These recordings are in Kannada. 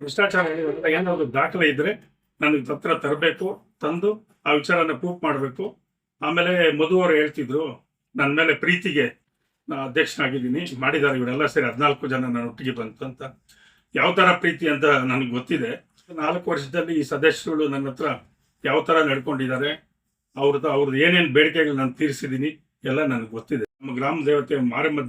ಭ್ರಷ್ಟಾಚಾರ ಹೇಳಿದ್ರೆ ಏನಾದ್ರು ದಾಖಲೆ ಇದ್ರೆ ನನಗೆ ಹತ್ರ ತರಬೇಕು, ತಂದು ಆ ವಿಚಾರನ ಪ್ರೂಫ್ ಮಾಡಬೇಕು. ಆಮೇಲೆ ಮಧುವರು ಹೇಳ್ತಿದ್ರು ನನ್ನ ಮೇಲೆ ಪ್ರೀತಿಗೆ ನಾ ಅಧ್ಯಕ್ಷನಾಗಿದ್ದೀನಿ ಮಾಡಿದ್ದಾರೆ ಇವರೆಲ್ಲ ಸೇರಿ ಹದಿನಾಲ್ಕು ಜನ ನನ್ನ ಒಟ್ಟಿಗೆ ಬಂತು ಅಂತ. ಯಾವ ಥರ ಪ್ರೀತಿ ಅಂತ ನನಗೆ ಗೊತ್ತಿದೆ. ನಾಲ್ಕು ವರ್ಷದಲ್ಲಿ ಈ ಸದಸ್ಯರುಗಳು ನನ್ನ ಹತ್ರ ಯಾವ ಥರ ನಡ್ಕೊಂಡಿದ್ದಾರೆ ಅವ್ರದ್ದು ಅವ್ರದ್ದು ಏನೇನು ಬೇಡಿಕೆಗಳು ನಾನು ತೀರಿಸಿದ್ದೀನಿ ಎಲ್ಲ ನನಗೆ ಗೊತ್ತಿದೆ. ನಮ್ಮ ಗ್ರಾಮ ದೇವತೆ ಮಾರಮ್ಮ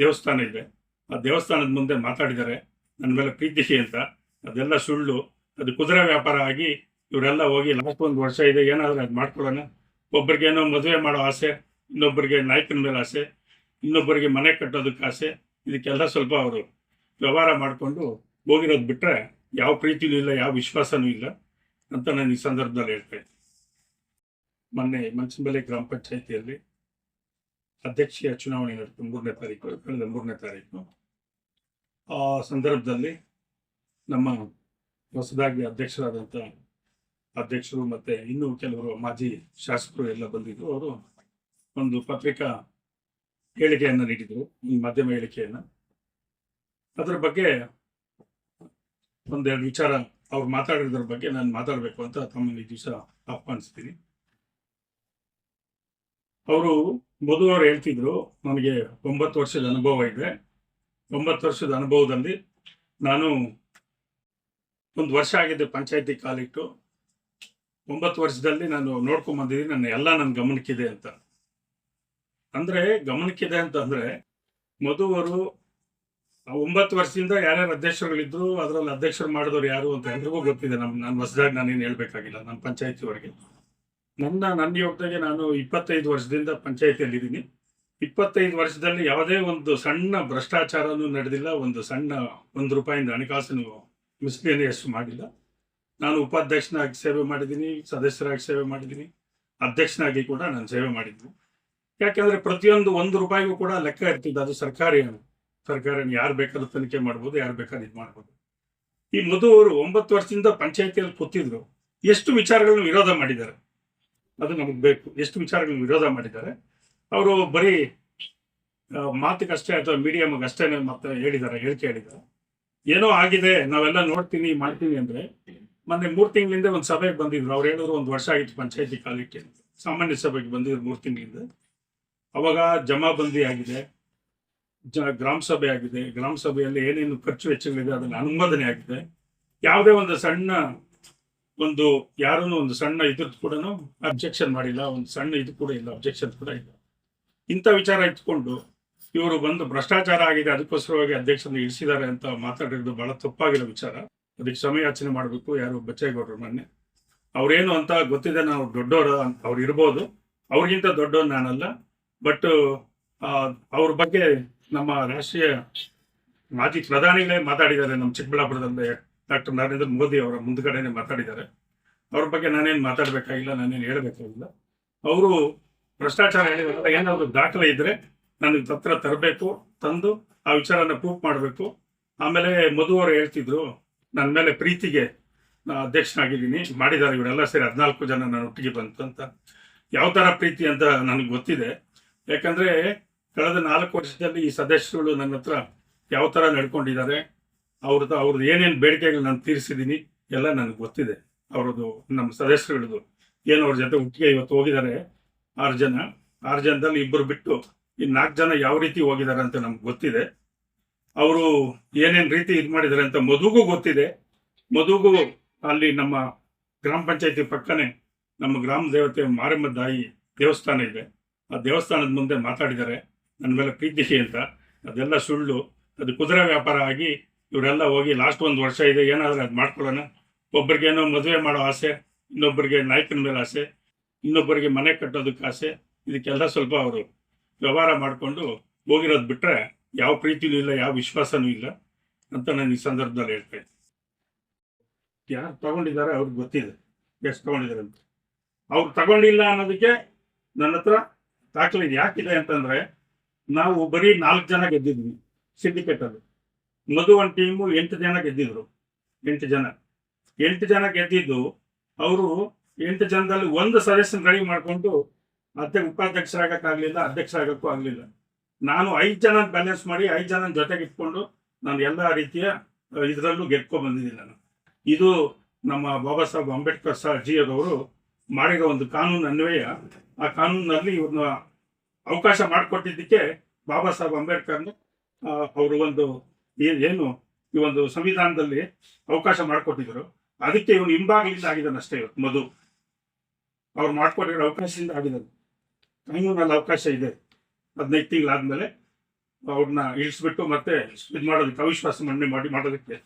ದೇವಸ್ಥಾನ ಇದೆ. ಆ ದೇವಸ್ಥಾನದ ಮುಂದೆ ಮಾತಾಡಿದ್ದಾರೆ. ನನ್ನ ಮೇಲೆ ಪ್ರೀತಿಸಿ ಅಂತ, ಅದೆಲ್ಲ ಸುಳ್ಳು, ಅದು ಕುದುರೆ ವ್ಯಾಪಾರ ಆಗಿ ಇವರೆಲ್ಲ ಹೋಗಿ ಲಾಸ್ಟ್ ಒಂದು ವರ್ಷ ಇದೆ, ಏನಾದರೂ ಅದು ಮಾಡ್ಕೊಳ್ಳೋಣ. ಒಬ್ಬರಿಗೇನೋ ಮದುವೆ ಮಾಡೋ ಆಸೆ, ಇನ್ನೊಬ್ಬರಿಗೆ ನಾಯಕನ ಮೇಲೆ ಆಸೆ, ಇನ್ನೊಬ್ಬರಿಗೆ ಮನೆ ಕಟ್ಟೋದಕ್ಕೆ ಆಸೆ, ಇದಕ್ಕೆಲ್ಲ ಸ್ವಲ್ಪ ಅವರು ವ್ಯವಹಾರ ಮಾಡಿಕೊಂಡು ಹೋಗಿರೋದು ಬಿಟ್ಟರೆ ಯಾವ ಪ್ರೀತಿನೂ ಇಲ್ಲ, ಯಾವ ವಿಶ್ವಾಸನೂ ಇಲ್ಲ ಅಂತ ನಾನು ಈ ಸಂದರ್ಭದಲ್ಲಿ ಹೇಳ್ತಾ ಇದ್ದೀನಿ. ಮೊನ್ನೆ ಮಂಚನಬೆಲೆ ಗ್ರಾಮ ಪಂಚಾಯಿತಿಯಲ್ಲಿ ಅಧ್ಯಕ್ಷೀಯ ಚುನಾವಣೆ ನಡೆಯಿತು ಮೂರನೇ ತಾರೀಕು, ಕಳೆದ ಮೂರನೇ ತಾರೀಕು. ಸಂದರ್ಭದಲ್ಲಿ ನಮ್ಮ ಹೊಸದಾಗಿ ಅಧ್ಯಕ್ಷರಾದಂಥ ಅಧ್ಯಕ್ಷರು ಮತ್ತೆ ಇನ್ನೂ ಕೆಲವರು ಮಾಜಿ ಶಾಸಕರು ಎಲ್ಲ ಬಂದಿದ್ರು. ಅವರು ಒಂದು ಪತ್ರಿಕಾ ಹೇಳಿಕೆಯನ್ನು ನೀಡಿದರು, ಈ ಮಾಧ್ಯಮ ಹೇಳಿಕೆಯನ್ನು. ಅದರ ಬಗ್ಗೆ ಒಂದೆರಡು ವಿಚಾರ ಅವ್ರು ಮಾತಾಡಿದ್ರ ಬಗ್ಗೆ ನಾನು ಮಾತಾಡಬೇಕು ಅಂತ ತಮ್ಮಲ್ಲಿ ಈ ದಿವಸ ಆಹ್ವಾನಿಸ್ತೀನಿ. ಅವರು ಮೊದಲು ಅವರು ಹೇಳ್ತಿದ್ರು ನನಗೆ ಒಂಬತ್ತು ವರ್ಷದ ಅನುಭವ ಇದೆ. ಒಂಬತ್ತು ವರ್ಷದ ಅನುಭವದಲ್ಲಿ ನಾನು ಒಂದು ವರ್ಷ ಆಗಿದೆ ಪಂಚಾಯತಿ ಕಾಲಿಟ್ಟು. ಒಂಬತ್ತು ವರ್ಷದಲ್ಲಿ ನಾನು ನೋಡ್ಕೊಂಡ್ ಬಂದಿದ್ದೀನಿ, ನನ್ನ ಎಲ್ಲ ನನ್ನ ಗಮನಕ್ಕಿದೆ ಅಂತ. ಅಂದ್ರೆ ಗಮನಕ್ಕಿದೆ ಅಂತ ಅಂದ್ರೆ ಮಧು ಆ ಒಂಬತ್ತು ವರ್ಷದಿಂದ ಯಾರ್ಯಾರು ಅಧ್ಯಕ್ಷರುಗಳಿದ್ರು, ಅದರಲ್ಲಿ ಅಧ್ಯಕ್ಷರು ಮಾಡಿದವರು ಯಾರು ಅಂತ ಎಲ್ರಿಗೂ ಗೊತ್ತಿದೆ. ನಮ್ ನಾನು ಹೊಸದಾಗಿ ನಾನೇನು ಹೇಳ್ಬೇಕಾಗಿಲ್ಲ ನನ್ನ ಪಂಚಾಯತಿವರೆಗೆ. ನನ್ನ ನನ್ನ ಯೋಗದಾಗೆ ನಾನು ಇಪ್ಪತ್ತೈದು ವರ್ಷದಿಂದ ಪಂಚಾಯತಿಯಲ್ಲಿ ಇದ್ದೀನಿ ಇಪ್ಪತ್ತೈದು ವರ್ಷದಲ್ಲಿ ಯಾವುದೇ ಒಂದು ಸಣ್ಣ ಭ್ರಷ್ಟಾಚಾರನೂ ನಡೆದಿಲ್ಲ, ಒಂದು ಸಣ್ಣ ಒಂದು ರೂಪಾಯಿಂದ ಹಣಕಾಸಿನ ಮಿಸ್ಲೇನಿಯಸ್ ಮಾಡಿಲ್ಲ. ನಾನು ಉಪಾಧ್ಯಕ್ಷನಾಗಿ ಸೇವೆ ಮಾಡಿದ್ದೀನಿ, ಸದಸ್ಯರಾಗಿ ಸೇವೆ ಮಾಡಿದ್ದೀನಿ, ಅಧ್ಯಕ್ಷನಾಗಿ ಕೂಡ ನಾನು ಸೇವೆ ಮಾಡಿದ್ದೀನಿ. ಯಾಕೆಂದರೆ ಪ್ರತಿಯೊಂದು ಒಂದು ರೂಪಾಯಿಗೂ ಕೂಡ ಲೆಕ್ಕ ಇರ್ತಿದ್ದೆ ಅದು ಸರ್ಕಾರಿ ಸರ್ಕಾರ ಯಾರು ಬೇಕಾದ್ರೂ ತನಿಖೆ ಮಾಡ್ಬೋದು, ಯಾರು ಬೇಕಾದ್ರೂ ಇದು ಮಾಡ್ಬೋದು. ಈ ಮಧು ಅವರು ಒಂಬತ್ತು ವರ್ಷದಿಂದ ಪಂಚಾಯತಿಯಲ್ಲಿ ಕೂತಿದ್ರು. ಎಷ್ಟು ವಿಚಾರಗಳನ್ನು ವಿರೋಧ ಮಾಡಿದ್ದಾರೆ? ಅದು ನಮಗೆ ಬೇಕು. ಎಷ್ಟು ವಿಚಾರಗಳನ್ನು ವಿರೋಧ ಮಾಡಿದ್ದಾರೆ? ಅವರು ಬರೀ ಮಾತಿಗಷ್ಟೇ ಅಥವಾ ಮೀಡಿಯಮ್ಗಷ್ಟೇ ಮತ್ತೆ ಹೇಳಿದ್ದಾರೆ ಹೇಳಿಕೆ ಹೇಳಿದ್ದಾರೆ ಏನೋ ಆಗಿದೆ, ನಾವೆಲ್ಲ ನೋಡ್ತೀನಿ, ಮಾಡ್ತೀನಿ ಅಂದ್ರೆ ಮೊನ್ನೆ ಮೂರು ತಿಂಗಳಿಂದ ಒಂದು ಸಭೆಗೆ ಬಂದಿದ್ರು. ಅವ್ರು ಹೇಳಿದ್ರು ಒಂದು ವರ್ಷ ಆಗಿತ್ತು ಪಂಚಾಯತಿ ಕಾಲಿಕ್ಕೆ ಸಾಮಾನ್ಯ ಸಭೆಗೆ ಬಂದಿದ್ರು ಮೂರು ತಿಂಗಳಿಂದ. ಅವಾಗ ಜಮಾಬಂದಿ ಆಗಿದೆ, ಜ, ಗ್ರಾಮ ಸಭೆ ಆಗಿದೆ. ಗ್ರಾಮ ಸಭೆಯಲ್ಲಿ ಏನೇನು ಖರ್ಚು ವೆಚ್ಚಗಳಿದೆ ಅದನ್ನ ಅನುಮೋದನೆ ಆಗಿದೆ. ಯಾವುದೇ ಒಂದು ಸಣ್ಣ ಒಂದು ಯಾರೂ ಒಂದು ಸಣ್ಣ ಇದ್ರದ್ದು ಕೂಡ ಅಬ್ಜೆಕ್ಷನ್ ಮಾಡಿಲ್ಲ. ಒಂದು ಸಣ್ಣ ಇದು ಕೂಡ ಇಲ್ಲ ಅಬ್ಜೆಕ್ಷನ್ ಕೂಡ ಇಲ್ಲ. ಇಂಥ ವಿಚಾರ ಇಟ್ಕೊಂಡು ಇವರು ಬಂದು ಭ್ರಷ್ಟಾಚಾರ ಆಗಿದೆ, ಅದಕ್ಕೋಸ್ಕರವಾಗಿ ಅಧ್ಯಕ್ಷರನ್ನು ಇಳಿಸಿದ್ದಾರೆ ಅಂತ ಮಾತಾಡಿರೋದು ಬಹಳ ತಪ್ಪಾಗಿರೋ ವಿಚಾರ. ಅದಕ್ಕೆ ಸಮಯಾಚನೆ ಮಾಡಬೇಕು, ಯಾರು ಬಚ್ಚೇಗೌಡರು ಮೊನ್ನೆ. ಅವ್ರೇನು ಅಂತ ಗೊತ್ತಿದೆ, ನಾವು ದೊಡ್ಡವರು ಅವ್ರು ಇರ್ಬೋದು. ಅವ್ರಿಗಿಂತ ದೊಡ್ಡವ್ರು ನಾನಲ್ಲ. ಬಟ್ ಅವ್ರ ಬಗ್ಗೆ ನಮ್ಮ ರಾಷ್ಟ್ರೀಯ ಮಾಜಿ ಪ್ರಧಾನಿಗಳೇ ಮಾತಾಡಿದ್ದಾರೆ. ನಮ್ಮ ಚಿಕ್ಕಬಳ್ಳಾಪುರದಲ್ಲಿ ಡಾಕ್ಟರ್ ನರೇಂದ್ರ ಮೋದಿ ಅವರ ಮುಂದ್ಗಡೆನೆ ಮಾತಾಡಿದ್ದಾರೆ. ಅವ್ರ ಬಗ್ಗೆ ನಾನೇನು ಮಾತಾಡಬೇಕಾಗಿಲ್ಲ, ನಾನೇನು ಹೇಳಬೇಕಾಗಿಲ್ಲ. ಅವರು ಭ್ರಷ್ಟಾಚಾರ ಹೇಳಿದ್ರೆ ಏನಾದ್ರು ದಾಖಲೆ ಇದ್ರೆ ನನಗೆ ಹತ್ರ ತರಬೇಕು, ತಂದು ಆ ವಿಚಾರನ ಪ್ರೂಫ್ ಮಾಡಬೇಕು. ಆಮೇಲೆ ಮಧು ಅವರು ಹೇಳ್ತಿದ್ರು ನನ್ನ ಮೇಲೆ ಪ್ರೀತಿಗೆ ನಾ ಅಧ್ಯಕ್ಷನಾಗಿದ್ದೀನಿ, ಮಾಡಿದ್ದಾರೆ ಇವರೆಲ್ಲ ಸೇರಿ ಹದಿನಾಲ್ಕು ಜನ ನಾನು ಒಟ್ಟಿಗೆ ಬಂತು ಅಂತ. ಯಾವ ಥರ ಪ್ರೀತಿ ಅಂತ ನನಗೆ ಗೊತ್ತಿದೆ. ಯಾಕಂದ್ರೆ ಕಳೆದ ನಾಲ್ಕು ವರ್ಷದಲ್ಲಿ ಈ ಸದಸ್ಯರುಗಳು ನನ್ನ ಹತ್ರ ಯಾವ ಥರ ನಡ್ಕೊಂಡಿದ್ದಾರೆ, ಅವ್ರದ್ದು ಅವ್ರದ್ದು ಏನೇನು ಬೇಡಿಕೆಗಳು ನಾನು ತೀರಿಸಿದ್ದೀನಿ ಎಲ್ಲ ನನಗೆ ಗೊತ್ತಿದೆ. ಅವ್ರದ್ದು ನಮ್ಮ ಸದಸ್ಯರುಗಳದ್ದು ಏನು ಅವ್ರ ಜೊತೆ ಒಟ್ಟಿಗೆ ಇವತ್ತು ಹೋಗಿದ್ದಾರೆ ಆರು ಜನ ಆರು ಜನದಲ್ಲಿ ಇಬ್ಬರು ಬಿಟ್ಟು ಈ ನಾಲ್ಕು ಜನ ಯಾವ ರೀತಿ ಹೋಗಿದ್ದಾರೆ ಅಂತ ನಮ್ಗೆ ಗೊತ್ತಿದೆ. ಅವರು ಏನೇನು ರೀತಿ ಇದು ಮಾಡಿದ್ದಾರೆ ಅಂತ ಮಧುಗೂ ಗೊತ್ತಿದೆ. ಮಧುಗೂ ಅಲ್ಲಿ ನಮ್ಮ ಗ್ರಾಮ ಪಂಚಾಯತಿ ಪಕ್ಕನೆ ನಮ್ಮ ಗ್ರಾಮ ದೇವತೆ ಮಾರಮ್ಮ ತಾಯಿ ದೇವಸ್ಥಾನ ಇದೆ. ಆ ದೇವಸ್ಥಾನದ ಮುಂದೆ ಮಾತಾಡಿದ್ದಾರೆ. ನನ್ನ ಮೇಲೆ ಪ್ರೀತಿ ಅಂತ. ಅದೆಲ್ಲ ಸುಳ್ಳು. ಅದು ಕುದುರೆ ವ್ಯಾಪಾರ ಆಗಿ ಇವರೆಲ್ಲ ಹೋಗಿ ಲಾಸ್ಟ್ ಒಂದು ವರ್ಷ ಇದೆ. ಏನಾದರೂ ಅದು ಮಾಡ್ಕೊಳ್ಳೋಣ. ಒಬ್ಬರಿಗೇನೋ ಮದುವೆ ಮಾಡೋ ಆಸೆ ಇನ್ನೊಬ್ಬರಿಗೆ ನಾಯಕನ ಮೇಲೆ ಆಸೆ. ಇನ್ನೊಬ್ಬರಿಗೆ ಮನೆ ಕಟ್ಟೋದಕ್ಕೆ ಆಸೆ, ಇದಕ್ಕೆಲ್ಲ ಸ್ವಲ್ಪ ಅವರು ವ್ಯವಹಾರ ಮಾಡಿಕೊಂಡು ಹೋಗಿರೋದು ಬಿಟ್ಟರೆ ಯಾವ ಪ್ರೀತಿನೂ ಇಲ್ಲ, ಯಾವ ವಿಶ್ವಾಸನೂ ಇಲ್ಲ ಅಂತ ನಾನು ಈ ಸಂದರ್ಭದಲ್ಲಿ ಹೇಳ್ತಾ ಇದ್ದೀನಿ. ಯಾರು ತಗೊಂಡಿದ್ದಾರೆ ಅವ್ರಿಗೆ ಗೊತ್ತಿದೆ, ಎಷ್ಟು ತಗೊಂಡಿದ್ದಾರೆ ಅಂತ. ಅವ್ರು ತಗೊಂಡಿಲ್ಲ ಅನ್ನೋದಕ್ಕೆ ನನ್ನ ಹತ್ರ ದಾಖಲೆ ಯಾಕಿದೆ ಅಂತಂದ್ರೆ, ನಾವು ಬರೀ ನಾಲ್ಕು ಜನ ಗೆದ್ದಿದ್ವಿ ಸಿಂಡಿಕೇಟ್ ಅಲ್ಲಿ. ಮಧು ಒಂದು ಟೀಮು ಎಂಟು ಜನ ಗೆದ್ದಿದ್ರು, ಎಂಟು ಜನ. ಎಂಟು ಜನ ಗೆದ್ದಿದ್ದು, ಅವರು ಎಂಟು ಜನದಲ್ಲಿ ಒಂದು ಸದಸ್ಯನ ರೆಡಿ ಮಾಡಿಕೊಂಡು ಮತ್ತೆ ಉಪಾಧ್ಯಕ್ಷರಾಗಕ್ಕಾಗ್ಲಿಲ್ಲ, ಅಧ್ಯಕ್ಷರಾಗಕ್ಕೂ ಆಗ್ಲಿಲ್ಲ. ನಾನು ಐದು ಜನ ಬ್ಯಾಲೆನ್ಸ್ ಮಾಡಿ ಐದು ಜನ ಜೊತೆಗೆ ಇಟ್ಕೊಂಡು ನಾನು ಎಲ್ಲ ರೀತಿಯ ಇದರಲ್ಲೂ ಗೆದ್ಕೊ ಬಂದಿದ್ದೀನಿ ನಾನು. ಇದು ನಮ್ಮ ಬಾಬಾ ಸಾಹೇಬ್ ಅಂಬೇಡ್ಕರ್ ಸರ್ ಜಿ ಅವರು ಮಾಡಿರೋ ಒಂದು ಕಾನೂನು ಅನ್ವಯ ಆ ಕಾನೂನಿನಲ್ಲಿ ಇವ್ರನ್ನ ಅವಕಾಶ ಮಾಡಿಕೊಟ್ಟಿದ್ದಕ್ಕೆ ಬಾಬಾ ಸಾಹೇಬ್ ಅಂಬೇಡ್ಕರ್ನ ಅವರು ಒಂದು ಏನು, ಈ ಒಂದು ಸಂವಿಧಾನದಲ್ಲಿ ಅವಕಾಶ ಮಾಡಿಕೊಟ್ಟಿದ್ರು ಅದಕ್ಕೆ ಇವನು ಹಿಂಬಾಗಲಿಂದ ಆಗಿದ್ದಾನಷ್ಟೇ ಇವತ್ತು ಮಧು. ಅವ್ರು ಮಾಡ್ಕೊಟ್ಟಿರೋ ಅವಕಾಶದಿಂದ ಆಗಿದ್ದಾನೆ ನನ್ನ ಅವಕಾಶ ಇದೆ. ಹದಿನೈದು ತಿಂಗಳಾದ್ಮೇಲೆ ಅವ್ರನ್ನ ಇಳಿಸ್ಬಿಟ್ಟು ಮತ್ತೆ ಇದು ಮಾಡೋದಕ್ಕೆ ಅವಿಶ್ವಾಸ ಮಂಡನೆ ಮಾಡಿ ಮಾಡೋದಕ್ಕೆ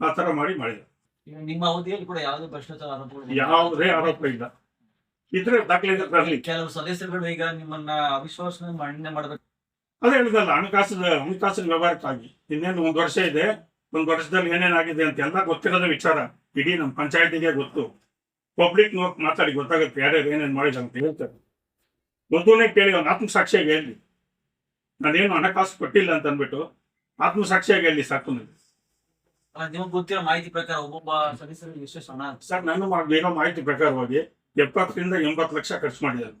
ಆ ಥರ ಮಾಡಿ ಮಾಡಿದ ನಿಮ್ಮ ಅವಧಿಯಲ್ಲಿ ಕೂಡ ಯಾವುದೇ ಭ್ರಷ್ಟಾಚಾರ ಆರೋಪಗಳು ಯಾವುದೇ ಆರೋಪ ಇಲ್ಲ. ಇದ್ರೆ ದಾಖಲೆ ಬರಲಿ ಕೆಲವು ಸದಸ್ಯರುಗಳು ಈಗ ನಿಮ್ಮನ್ನ ಅವಿಶ್ವಾಸ ಮಂಡನೆ ಮಾಡಬೇಕು. ಅದೇ ಹೇಳಿದಲ್ಲ ಹಣಕಾಸಿನ ಹಣಕಾಸಿನ ವ್ಯವಹಾರಕ್ಕಾಗಿ. ಇನ್ನೇನು ಒಂದು ವರ್ಷ ಇದೆ ಒಂದು ವರ್ಷದಲ್ಲಿ ಏನೇನಾಗಿದೆ ಅಂತ ಎಲ್ಲ ಗೊತ್ತಿರೋದೇ ವಿಚಾರ. ಇಡೀ ನಮ್ಮ ಪಂಚಾಯತಿಗೆ ಗೊತ್ತು. ಪಬ್ಲಿಕ್ ನೋಡ್ ಮಾತಾಡಿ ಗೊತ್ತಾಗುತ್ತೆ ಯಾರ್ಯಾರು ಏನೇನು ಮಾಡಿದ ಅಂತ ಹೇಳ್ತಾರೆ. ಮೊದಲನೇ ಕೇಳಿ ಅವ್ನು ಆತ್ಮಸಾಕ್ಷಿಯಾಗಿ ಹೇಳಿ. ನಾನೇನು ಹಣಕಾಸು ಕೊಟ್ಟಿಲ್ಲ ಅಂತ ಅಂದ್ಬಿಟ್ಟು ಆತ್ಮಸಾಕ್ಷಿಯಾಗಿ ಹೇಳಿ ಸಾಕು ನನಗೆ. ನಿಮಗೆ ಗೊತ್ತಿರೋ ಮಾಹಿತಿ ಪ್ರಕಾರ ಒಬ್ಬೊಬ್ಬ ಸದಸ್ಯರಿಗೆ ಎಷ್ಟು ಹಣ ಸರ್ ನಾನು ಬೇಗ ಮಾಹಿತಿ ಪ್ರಕಾರವಾಗಿ ಎಪ್ಪತ್ತರಿಂದ ಎಂಬತ್ತು ಲಕ್ಷ ಖರ್ಚು ಮಾಡಿದ್ದಾರೆ.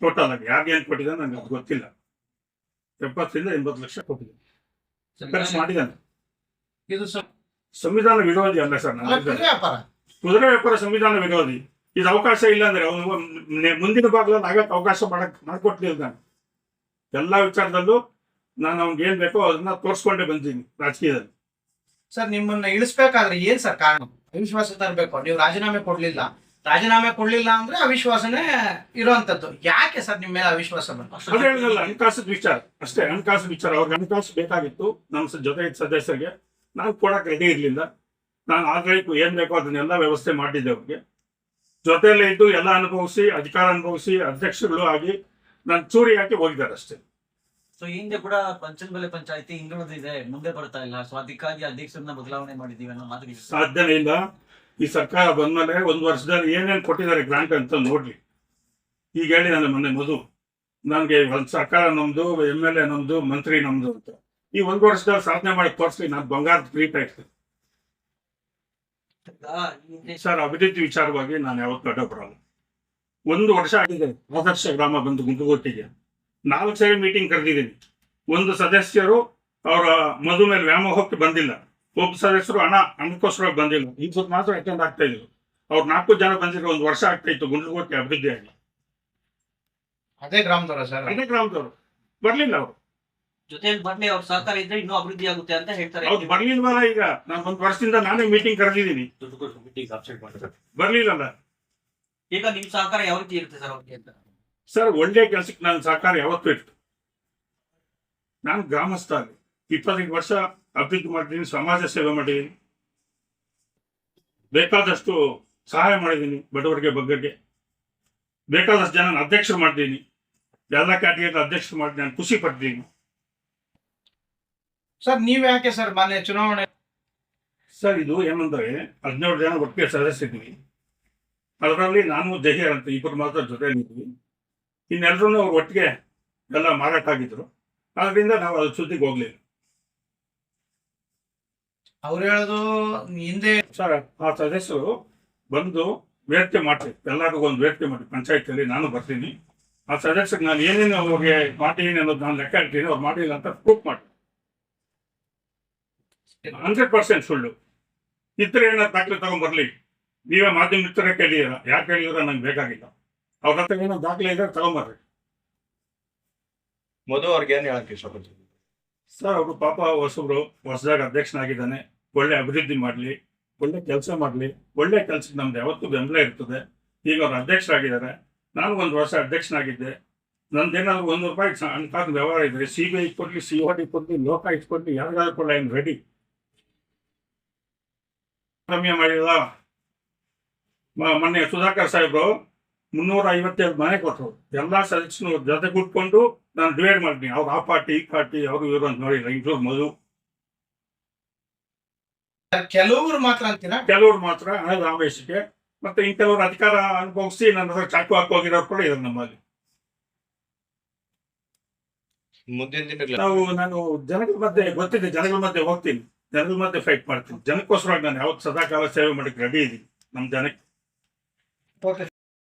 ಟೋಟಲ್ ಆಗಿ. ಯಾರಿಗೆ ಏನು ಕೊಟ್ಟಿದ್ದಾನೆ ನನಗೆ ಅದು ಗೊತ್ತಿಲ್ಲ. ಎಪ್ಪತ್ತರಿಂದ ಎಂಬತ್ತು ಲಕ್ಷ ಕೊಟ್ಟಿದ್ದಾನೆ ಖರ್ಚು ಮಾಡಿದ್ದಾನೆ. ಇದು ಸರ್ ಸಂವಿಧಾನ ವಿರೋಧಿ ಅಲ್ಲ ಸರ್ ವ್ಯಾಪಾರ. ನಾನು ಕುದುರೆ ವ್ಯಾಪಾರ ಸಂವಿಧಾನ ವಿರೋಧಿ. ಇದು ಅವಕಾಶ ಇಲ್ಲ ಅಂದ್ರೆ ಅವನು ಮುಂದಿನ ಭಾಗದಲ್ಲಿ ಆಗಕ್ಕೆ ಅವಕಾಶ ಮಾಡಕ್ ಮಾಡ್ಕೊಟ್ಲಿಲ್ಲ ನಾನು ಎಲ್ಲಾ ವಿಚಾರದಲ್ಲೂ ನಾನು ಅವ್ನಿಗೆ ಏನ್ ಬೇಕೋ ಅದನ್ನ ತೋರಿಸ್ಕೊಂಡೆ ಬಂದಿದ್ದೀನಿ ರಾಜಕೀಯದಲ್ಲಿ. ಸರ್ ನಿಮ್ಮನ್ನ ಇಳಿಸ್ಬೇಕಾದ್ರೆ ಏನ್ ಸರ್ ಕಾರಣ? ಅವಿಶ್ವಾಸ ತರಬೇಕು. ನೀವು ರಾಜೀನಾಮೆ ಕೊಡ್ಲಿಲ್ಲ. ರಾಜೀನಾಮೆ ಕೊಡ್ಲಿಲ್ಲ ಅಂದ್ರೆ ಅವಿಶ್ವಾಸನೇ ಇರುವಂತದ್ದು ಯಾಕೆ ಸರ್ ನಿಮ್ಮ ಮೇಲೆ ಅವಿಶ್ವಾಸ ಬಂತು? ಹಣಕಾಸು ವಿಚಾರ. ಅಷ್ಟೇ ಹಣಕಾಸು ವಿಚಾರ. ಅವ್ರಿಗೆ ಹಣಕಾಸು ಬೇಕಾಗಿತ್ತು. ನಮ್ಮ ಜೊತೆ ಇದ್ದ ಸದಸ್ಯರಿಗೆ. ನಾನು ಕೊಡಕ್ ರೆಡಿ ಇರ್ಲಿಲ್ಲ. ನಾನು ಆಗಬೇಕು ಏನ್ ಬೇಕೋ ಅದನ್ನೆಲ್ಲ ವ್ಯವಸ್ಥೆ ಮಾಡಿದ್ದೆ ಅವ್ರಿಗೆ. ಜೊತೆಯಲ್ಲೇ ಇದ್ದು ಎಲ್ಲ ಅನುಭವಿಸಿ ಅಧಿಕಾರ ಅನುಭವಿಸಿ ಅಧ್ಯಕ್ಷಗಳು ಆಗಿ ನಾನು ಚೂರಿ ಹಾಕಿ ಹೋಗಿದ್ದಾರೆ ಅಷ್ಟೇ. ಸೊ ಹಿಂದೆ ಕೂಡ ಪಂಚನಬೆಲೆ ಪಂಚಾಯತಿ ಹಿಂದುಳಿದಿದೆ ಮುಂದೆ ಬರ್ತಾ ಇಲ್ಲ. ಸೊ ಅದಕ್ಕಾಗಿ ಅಧ್ಯಕ್ಷರನ್ನ ಬದಲಾವಣೆ ಮಾಡಿದೀವಿ ಅನ್ನೋ ಮಾತು ಸಾಧ್ಯ ಸಾಧ್ಯನೇ ಇಲ್ಲ. ಈ ಸರ್ಕಾರ ಬಂದ್ಮೇಲೆ ಒಂದು ವರ್ಷದಲ್ಲಿ ಏನೇನು ಕೊಟ್ಟಿದ್ದಾರೆ ಗ್ರಾಂಟ್ ಅಂತ ನೋಡ್ರಿ ಈಗ ಹೇಳಿ ನನ್ನ ಮೊನ್ನೆ ಮಧು. ನನಗೆ ಒಂದು ಸರ್ಕಾರ ನಮ್ದು ಎಂ ಎಲ್ ಎ ನಮ್ದು ಮಂತ್ರಿ ನಮ್ದು ಅಂತ. ಈ ಒಂದು ವರ್ಷದಲ್ಲಿ ಸಾಧನೆ ಮಾಡಿ ತೋರಿಸ್ಲಿ ನಾನು ಬಂಗಾರದ ಈಗ ಹಿಂದೆ ಸರ್ ಅಭಿವೃದ್ಧಿ ವಿಚಾರವಾಗಿ ನಾನು ಯಾವತ್ತೂ ಅಡ್ಡ ಬರಲ್ಲ ಒಂದು ವರ್ಷ ಆಗಿದೆ ಆದರ್ಶ ಗ್ರಾಮ ಬಂದು ಗುಂಡುಗೋಟಿಗೆ ನಾಲ್ಕು ಸರಿ ಮೀಟಿಂಗ್ ಕರೆದಿದ್ದೀನಿ. ಒಂದು ಸದಸ್ಯರು ಅವರ ಮಧು ಮೇಲೆ ವ್ಯಾಮೋಹಕ್ಕೆ ಬಂದಿಲ್ಲ. ಒಬ್ಬ ಸದಸ್ಯರು ಹಣ ಹಣಕ್ಕೋಸ್ಕರ ಬಂದಿಲ್ಲ. ಇಬ್ಬರು ಮಾತ್ರ ಅಟೆಂಡ್ ಆಗ್ತಾ ಇದ್ರು. ಅವ್ರು ನಾಲ್ಕು ಜನ ಬಂದಿರೋ ಒಂದು ವರ್ಷ ಆಗ್ತಾ ಇತ್ತು ಗುಂಡ್ಲುಗೋಟಿ ಅಭಿವೃದ್ಧಿ ಆಗಿ ಅದೇ ಗ್ರಾಮದವರ ಸರ್? ಅದೇ ಗ್ರಾಮದವರು. ಬರ್ಲಿಲ್ಲ ಅವರು. ಜೊತೆಯಲ್ಲಿ ಬರ್ಲಿ ಅವ್ರ ಸಹಕಾರ ಇದ್ರೆ ಇನ್ನೂ ಅಭಿವೃದ್ಧಿ ಆಗುತ್ತೆ ಅಂತ ಹೇಳ್ತಾರೆ. ಅವ್ರು ಬರ್ಲಿಲ್ವಲ್ಲ ಈಗ. ನಾನು ಒಂದು ವರ್ಷದಿಂದ ನಾನೇ ಮೀಟಿಂಗ್ ಕರೆದಿದ್ದೀನಿ. ಬರ್ಲಿಲ್ಲಲ್ಲ ಈಗ ನಿಮ್ ಸಹಕಾರ ಯಾವ ರೀತಿ ಇರುತ್ತೆ ಸರ್ ಅವ್ರಿಗೆ ಅಂತ? ಸರ್ ಒಳ್ಳೆ ಕೆಲಸಕ್ಕೆ ನಾನು ಸಹಕಾರ ಯಾವತ್ತೂ ಇತ್ತು ನಾನು ಗ್ರಾಮಸ್ಥ ಇಪ್ಪತ್ತೈದು ವರ್ಷ ಅಭಿವೃದ್ಧಿ ಮಾಡಿದ್ದೀನಿ ಸಮಾಜ ಸೇವೆ ಮಾಡಿದ್ದೀನಿ. ಬೇಕಾದಷ್ಟು ಸಹಾಯ ಮಾಡಿದ್ದೀನಿ ಬಡವರಿಗೆ ಬಗ್ಗರಿಗೆ ಬೇಕಾದಷ್ಟು ಜನ ಅಧ್ಯಕ್ಷರು ಮಾಡಿದ್ದೀನಿ. ಎಲ್ಲ ಕ್ಯಾಟಗರಿ ಅಧ್ಯಕ್ಷರು ಮಾಡಿ ನಾನು ಖುಷಿ ಪಡ್ತೀನಿ. ಸರ್ ನೀವ್ ಯಾಕೆ ಸರ್ ಮೊನ್ನೆ ಚುನಾವಣೆ ಸರ್ ಇದು ಏನಂದ್ರೆ ಹದಿನೇಳು ಜನ ಒಟ್ಟಿಗೆ ಸದಸ್ಯಿದ್ವಿ ಅದರಲ್ಲಿ ನಾನು ದೇಹಿ ಅಂತ ಇಬ್ಬರು ಮಾತ್ರ ಜೊತೆ ಇದ್ವಿ ಇನ್ನೆಲ್ಲರೂ ಅವ್ರು ಒಟ್ಟಿಗೆ ಎಲ್ಲ ಮಾರಾಟ ಆಗಿದ್ರು ಆದ್ರಿಂದ ನಾವು ಅದ್ರ ಸುದ್ದಿಗೆ ಹೋಗ್ಲಿಲ್ಲ. ಅವ್ರು ಹೇಳೋದು ಹಿಂದೆ ಸರ್ ಆ ಸದಸ್ಯರು ಬಂದು ವೇದಿಕೆ ಮಾಡ್ತೀವಿ ಎಲ್ಲರಿಗೂ ಒಂದು ವೇದಿಕೆ ಮಾಡಿ ಪಂಚಾಯತಿಯಲ್ಲಿ ನಾನು ಬರ್ತೀನಿ. ಆ ಸದಸ್ಯಕ್ಕೆ ನಾನು ಏನೇನು ಅವ್ರಿಗೆ ಮಾಡಿ ಅನ್ನೋದು ನಾನು ಲೆಕ್ಕ ಹಾಕ್ತೀನಿ. ಅವ್ರು ಮಾಡಿಲ್ಲ ಅಂತ ಪ್ರೂಫ್ ಮಾಡಿ ಹಂಡ್ರೆಡ್ ಪರ್ಸೆಂಟ್ ಸುಳ್ಳು. ಇದ್ರೆ ಏನಾದ್ರು ದಾಖಲೆ ತಗೊಂಡ್ಬರ್ಲಿ ನೀವೇ ಮಾಧ್ಯಮ ಮಿತ್ರರೇ ಕೇಳಿದ್ದೀರ? ಯಾಕೆ ಕೇಳಿದ್ರೆ ನಂಗೆ ಬೇಕಾಗಿಲ್ಲ. ಅವ್ರ ಹತ್ರ ಏನೋ ದಾಖಲೆ ಇದ್ರೆ ತಗೊಂಬರ್ರಿ ಮಧು ಅವ್ರಿಗೆ ಏನು ಹೇಳಕ್ಕೆ ಇಷ್ಟಪಡ್ತೀನಿ ಸರ್ ಅವರು ಪಾಪ ಹೊಸಬ್ರು ಹೊಸದಾಗಿ ಅಧ್ಯಕ್ಷನಾಗಿದ್ದಾನೆ. ಒಳ್ಳೆ ಅಭಿವೃದ್ಧಿ ಮಾಡಲಿ ಒಳ್ಳೆ ಕೆಲಸ ಮಾಡಲಿ ಒಳ್ಳೆ ಕೆಲಸಕ್ಕೆ ನಮ್ದು ಯಾವತ್ತೂ ಬೆಂಬಲ ಇರ್ತದೆ. ಈಗ ಅವ್ರು ಅಧ್ಯಕ್ಷರಾಗಿದ್ದಾರೆ. ನಾನು ಒಂದು ವರ್ಷ ಅಧ್ಯಕ್ಷನಾಗಿದ್ದೆ. ನಂದೇನಾದ್ರು ಒಂದು ರೂಪಾಯಿ ಅಂತ ಹಣಕಾಸು ವ್ಯವಹಾರ ಇದ್ರೆ ಸಿ ಬಿ ಐ ಕೊಡ್ಲಿ ಸಿ ಓ ಡಿ ಕೊಡ್ಲಿ ಲೋಕ ಇಟ್ಕೊಡ್ಲಿ ಯಾರಿಗಾದ್ರು ಕೊಡಲಿ ಐನ್ ರೆಡಿ ರಮ್ಯ ಮಾಡಿಲ್ಲ ಮೊನ್ನೆ ಸುಧಾಕರ್ ಸಾಹೇಬ್ರು ಮುನ್ನೂರ ಐವತ್ತೇಳು ಮನೆ ಕೊಟ್ಟರು. ಎಲ್ಲ ಸದಸ್ಯರು ಜೊತೆ ಕೂತ್ಕೊಂಡು ನಾನು ಡಿವೈಡ್ ಮಾಡ್ತೀನಿ. ಅವ್ರು ಆ ಪಾರ್ಟಿ ಈ ಪಾರ್ಟಿ ಅವರು ಇವರು ಅಂತ ನೋಡಿಲ್ಲ. ಇಂಕ್ಲೂಡ್ ಮಧು. ಕೆಲವರು ಮಾತ್ರ ಅಂತೀರಾ? ಕೆಲವರು ಮಾತ್ರ ಹಣದ ಆವೇಶಕ್ಕೆ. ಮತ್ತೆ ಇಂಥವ್ರು ಕೆಲವರು ಅಧಿಕಾರ ಅನುಭವಿಸಿ ನನ್ನ ಹತ್ರ ಚಾಕು ಹಾಕೋಗಿರೋರು ಕೂಡ ಇದ್ದಾರೆ ನಮ್ಮಲ್ಲಿ. ಮುಂದಿನ ದಿನಕ್ಕೆ ನಾವು ನಾನು ಜನಗಳ ಮಧ್ಯೆ ಗೊತ್ತಿದೆ ಜನಗಳ ಮಧ್ಯೆ ಹೋಗ್ತೀನಿ. ಜನಗಳ ಮಧ್ಯೆ ಫೈಟ್ ಮಾಡ್ತೀನಿ. ಜನಕ್ಕೋಸ್ಕರ ನಾನು ಯಾವತ್ತು ಸದಾಕಾಲ ಸೇವೆ ಮಾಡಕ್ಕೆ ರೆಡಿ ಇದ್ದೀನಿ ನಮ್ಮ ಜನಕ್ಕೆ.